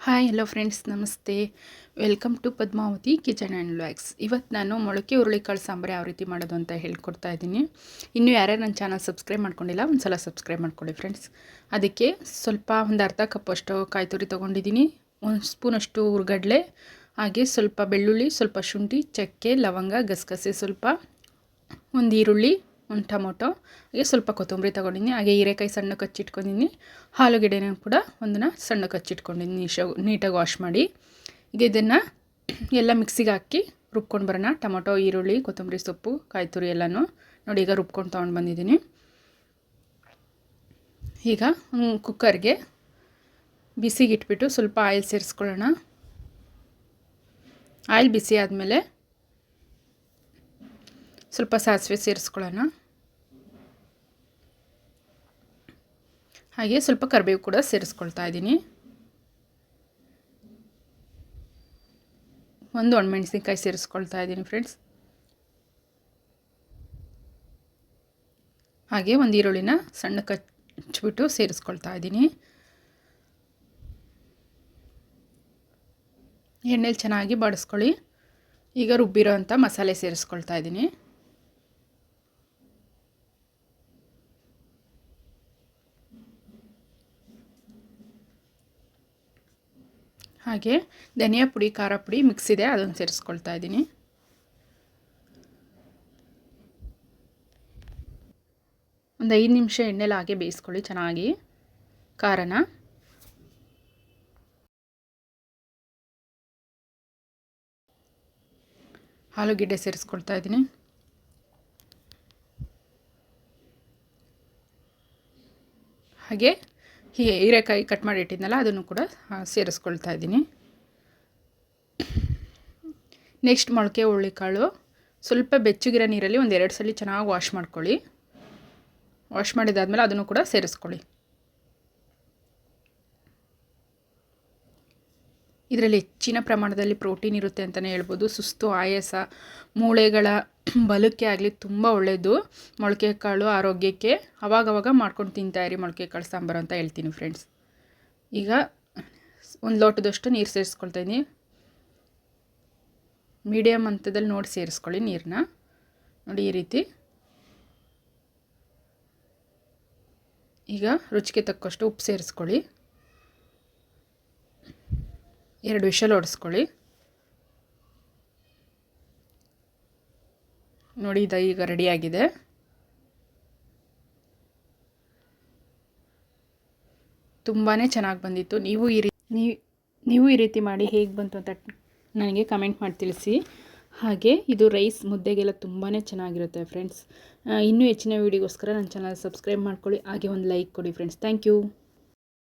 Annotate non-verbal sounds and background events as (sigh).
Hi hello friends ನಮಸ್ತೆ. Welcome to Padmavathi kitchen and vlogs ಇವತ್ತು ನಾನು ಮೊಳಕೆ ಹುರುಳಿಕಾಳು ಸಾಂಬಾರು ಯಾವ ರೀತಿ ಮಾಡೋದು ಅಂತ ಹೇಳ್ಕೊಡ್ತಾ ಇದ್ದೀನಿ. ಇನ್ನೂ ಯಾರ್ಯಾರು ನನ್ನ ಚಾನಲ್ ಸಬ್ಸ್ಕ್ರೈಬ್ ಮಾಡ್ಕೊಂಡಿಲ್ಲ ಒಂದು ಸಲ ಸಬ್ಸ್ಕ್ರೈಬ್ ಮಾಡ್ಕೊಳ್ಳಿ ಫ್ರೆಂಡ್ಸ್ ಅದಕ್ಕೆ ಸ್ವಲ್ಪ ಒಂದು ಅರ್ಧ ಕಪ್ಪಷ್ಟು ಕಾಯಿ ತುರಿ ತೊಗೊಂಡಿದ್ದೀನಿ. ಒಂದು ಸ್ಪೂನಷ್ಟು ಹುರ್ಗಡ್ಲೆ, ಹಾಗೆ ಸ್ವಲ್ಪ ಬೆಳ್ಳುಳ್ಳಿ, ಸ್ವಲ್ಪ ಶುಂಠಿ, ಚಕ್ಕೆ, ಲವಂಗ, ಗಸಗಸೆ ಸ್ವಲ್ಪ, ಒಂದು ಈರುಳ್ಳಿ ಒಂದು ಟೊಮೊಟೊ, ಹಾಗೆ ಸ್ವಲ್ಪ ಕೊತ್ತಂಬರಿ ತೊಗೊಂಡಿನಿ, ಹಾಗೆ ಹೀರೆಕಾಯಿ ಸಣ್ಣ ಕಚ್ಚಿಟ್ಕೊಂಡಿನಿ ಆಲೂಗೆಡ್ಡೆನೂ ಕೂಡ ಒಂದನ್ನು ಸಣ್ಣ ಕಚ್ಚಿಟ್ಕೊಂಡಿನಿ ಶೋ ನೀಟಾಗಿ ವಾಶ್ ಮಾಡಿ. ಈಗ ಇದನ್ನು ಎಲ್ಲ ಮಿಕ್ಸಿಗೆ ಹಾಕಿ ರುಬ್ಕೊಂಡು ಬರೋಣ. ಟೊಮೊಟೊ, ಈರುಳ್ಳಿ, ಕೊತ್ತಂಬರಿ ಸೊಪ್ಪು ಕಾಯಿ ತುರಿ ಎಲ್ಲನೂ ನೋಡಿ ಈಗ ರುಬ್ಕೊಂಡು ತೊಗೊಂಡು ಬಂದಿದ್ದೀನಿ ಈಗ ಕುಕ್ಕರ್ಗೆ ಬಿಸಿಗೆ ಇಟ್ಬಿಟ್ಟು ಸ್ವಲ್ಪ ಆಯಿಲ್ ಸೇರಿಸ್ಕೊಳ್ಳೋಣ. ಆಯಿಲ್ ಬಿಸಿ ಆದಮೇಲೆ ಸ್ವಲ್ಪ ಸಾಸಿವೆ ಸೇರಿಸ್ಕೊಳ್ಳೋಣ. ಹಾಗೆ ಸ್ವಲ್ಪ ಕರಿಬೇವು ಕೂಡ ಸೇರಿಸ್ಕೊಳ್ತಾ ಇದ್ದೀನಿ. ಒಂದು ಒಣಮೆಣಸಿನ್ಕಾಯಿ ಸೇರಿಸ್ಕೊಳ್ತಾ ಇದ್ದೀನಿ ಫ್ರೆಂಡ್ಸ್. ಹಾಗೆ ಒಂದು ಈರುಳ್ಳಿನ ಸಣ್ಣ ಕಚ್ಚಿಬಿಟ್ಟು ಸೇರಿಸ್ಕೊಳ್ತಾ ಇದ್ದೀನಿ. ಎಣ್ಣೆಲಿ ಚೆನ್ನಾಗಿ ಬಡಿಸ್ಕೊಳ್ಳಿ. ಈಗ ರುಬ್ಬಿರೋ ಅಂಥ ಮಸಾಲೆ ಸೇರಿಸ್ಕೊಳ್ತಾ ಇದ್ದೀನಿ. ಹಾಗೆ ಧನಿಯಾ ಪುಡಿ, ಖಾರ ಪುಡಿ ಮಿಕ್ಸ್ ಇದೆ, ಅದನ್ನು ಸೇರಿಸ್ಕೊಳ್ತಾ ಇದ್ದೀನಿ. ಒಂದು ಐದು ನಿಮಿಷ ಎಣ್ಣೆಲಿ ಹಾಗೆ ಬೇಯಿಸ್ಕೊಳ್ಳಿ ಚೆನ್ನಾಗಿ. ಖಾರನ. ಆಲೂಗೆಡ್ಡೆ ಸೇರಿಸ್ಕೊಳ್ತಾ ಇದ್ದೀನಿ. ಹಾಗೆ ಹೀಗೆ ಹೀರೆಕಾಯಿ ಕಟ್ ಮಾಡಿ ಇಟ್ಟಿದ್ನಲ್ಲ, ಅದನ್ನು ಕೂಡ ಸೇರಿಸ್ಕೊಳ್ತಾ ಇದ್ದೀನಿ. ನೆಕ್ಸ್ಟ್ ಮೊಳಕೆ ಹುರುಳಿಕಾಳು. ಸ್ವಲ್ಪ ಬೆಚ್ಚಗಿರೋ ನೀರಲ್ಲಿ ಒಂದು ಎರಡು ಸಲ ಚೆನ್ನಾಗಿ ವಾಶ್ ಮಾಡ್ಕೊಳ್ಳಿ. ವಾಶ್ ಮಾಡಿದಾದ್ಮೇಲೆ ಅದನ್ನು ಕೂಡ ಸೇರಿಸ್ಕೊಳ್ಳಿ. ಇದರಲ್ಲಿ ಹೆಚ್ಚಿನ ಪ್ರಮಾಣದಲ್ಲಿ ಪ್ರೋಟೀನ್ ಇರುತ್ತೆ ಅಂತಲೇ ಹೇಳ್ಬೋದು. ಸುಸ್ತು, ಆಯಾಸ, ಮೂಳೆಗಳ (clears throat) ಬಲಕ್ಕೆ ಆಗಲಿ ತುಂಬ ಒಳ್ಳೆಯದು ಮೊಳಕೆ ಕಾಳು ಆರೋಗ್ಯಕ್ಕೆ ಅವಾಗವಾಗ ಮಾಡ್ಕೊಂಡು ತಿಂತಾಯಿರಿ ಮೊಳಕೆ ಕಾಳು ಸಾಂಬಾರು ಅಂತ ಹೇಳ್ತೀನಿ ಫ್ರೆಂಡ್ಸ್ ಈಗ ಒಂದು ಲೋಟದಷ್ಟು ನೀರು ಸೇರಿಸ್ಕೊಳ್ತೀನಿ ಮೀಡಿಯಮ್ ಹಂತದಲ್ಲಿ ನೋಡಿ ಸೇರಿಸ್ಕೊಳ್ಳಿ ನೀರನ್ನ ನೋಡಿ ಈ ರೀತಿ. ಈಗ ರುಚಿಗೆ ತಕ್ಕಷ್ಟು ಉಪ್ಪು ಸೇರಿಸ್ಕೊಳ್ಳಿ. ಎರಡು ವಿಷಲ್ ಹೊಡೆಸ್ಕೊಳ್ಳಿ ನೋಡಿ, ಇದು ಈಗ ರೆಡಿಯಾಗಿದೆ ತುಂಬಾ ಚೆನ್ನಾಗಿ ಬಂದಿತ್ತು. ನೀವು ಈ ರೀತಿ ನೀವು ಈ ರೀತಿ ಮಾಡಿ ಹೇಗೆ ಬಂತು ಅಂತ ನನಗೆ ಕಮೆಂಟ್ ಮಾಡಿ ತಿಳಿಸಿ. ಹಾಗೆ, ಇದು ರೈಸ್ ಮುದ್ದೆಗೆಲ್ಲ ತುಂಬಾ ಚೆನ್ನಾಗಿರುತ್ತೆ ಫ್ರೆಂಡ್ಸ್ ಇನ್ನೂ ಹೆಚ್ಚಿನ ವೀಡಿಯೋಗೋಸ್ಕರ ನನ್ನ ಚಾನಲ್ ಸಬ್ಸ್ಕ್ರೈಬ್ ಮಾಡ್ಕೊಳ್ಳಿ. ಹಾಗೆ ಒಂದು ಲೈಕ್ ಕೊಡಿ ಫ್ರೆಂಡ್ಸ್ ಥ್ಯಾಂಕ್ ಯು